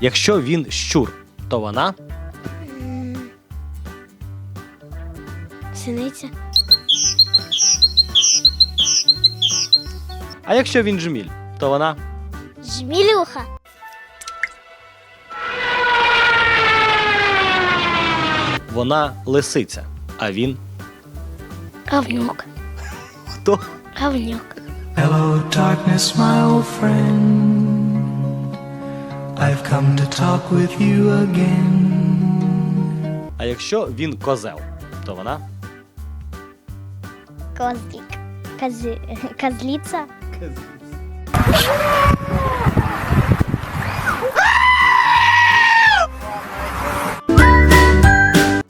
Якщо він щур, то вона Синиця. А якщо він жміль, то вона Жмілюха. вона лисиця. А він Равнюк. хто? Равнюк. Hello, darkness, my old friend. I've come to talk with you again. А якщо він козел, то вона Козлик. Кози... Козлица.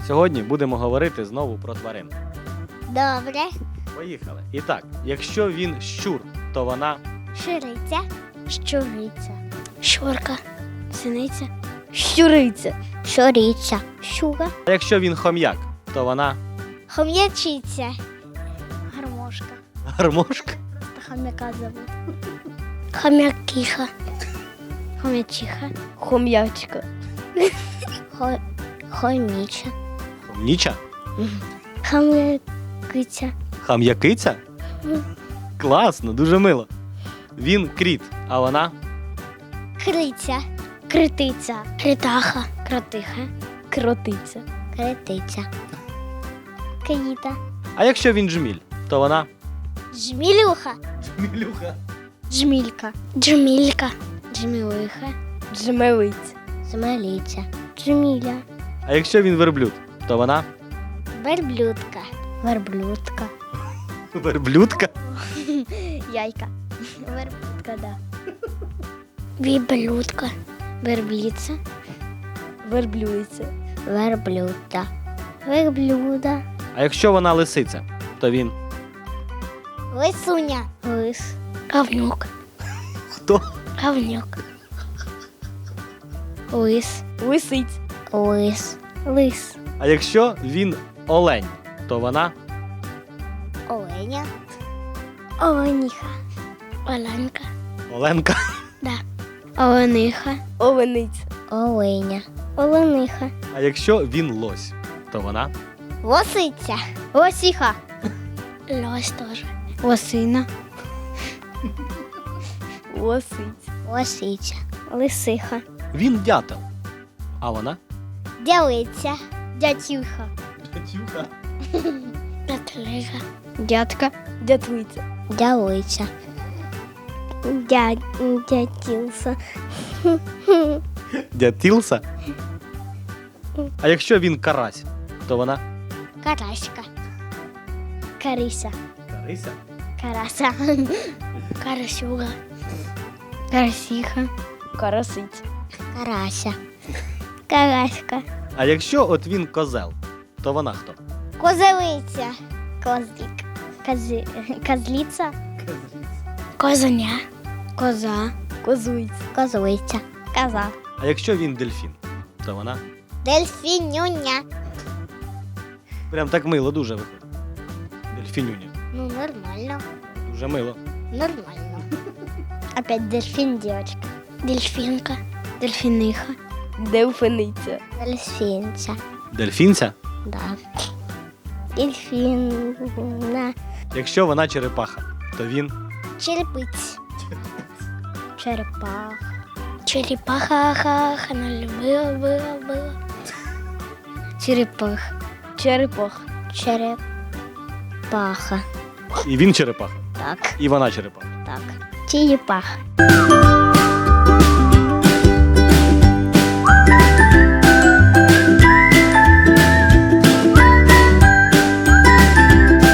Сьогодні будемо говорити знову про тварин. Добре. Поїхали. І так, якщо він щур, то вона Шириця. Щуриця. Щурка. Синиця. Щуриця. Щуриця. Щука. А якщо він хом'як, то вона Хом'ячиця. Гармошка. гармошка. Просто хомяка зовут. Хомякиха. Хомячиха. Хом'ячка. Хо... Хоміча. Хомніча? Хом'якиця. Хам'якиця? Класно, дуже мило. Він кріт, а вона Криця. Критиця. Критаха. Кротиха. Кротиця. Критиця. Киїта. А якщо він жміль, то вона Жмілюха. Жмілюха. Джмілька. Джмілька. Джмілиха. Джмелиця. Джмелиця. Джміля. А якщо він верблюд, то вона Верблюдка. Верблюдка. верблюдка. Яйка. Верблюдка, да. Віблюдка. Вербліця. Верблюдиця. Верблюда. Верблюда. А якщо вона лисиця, то він Лисуня. Лис. Равнюк. хто? Равнюк. Лис. Лисиць. Лис. Лис. А якщо він олень, то вона Оленя. Оленіха. Оленка. Оленка. Да. Олениха. Олениця. Оленя. Олениха. А якщо він лось, то вона Лосиця. Лосіха. Лось теж. Лосина. Лосиця. Лосиця. Лисиха. він дятел. А вона Дялиця. Дятюха. Дятюха. Дятлига. Дядка. Дятлиця. Дялиця. Дя... Дятілса. Дятілса. А якщо він карась, то вона Караська. Карися. Карися. Карася. Карасюга. Карасіха. Карасиця. Карася. Караська. А якщо от він козел, то вона хто? Козелиця. Козлік. Кози... Козліця. Козеня. Коза. Козуйця. Козуйця. Коза. А якщо він дельфін, то вона Дельфінюня. прям так мило дуже виходить. Дельфінюня. Ну, нормально. Дуже мило. Нормально. Опять дельфин, девочка. Дельфинка. Дельфиныха. Дельфиниця. Дельфинця. Дельфінця? Да. Дельфина. Якщо вона черепаха, то він Черепиць. Черепаха. Черепаха, ха, ха, любила. Черепах. Черепах. Черепаха. і він черепаха, Так, і вона черепаха. так. Черепаха.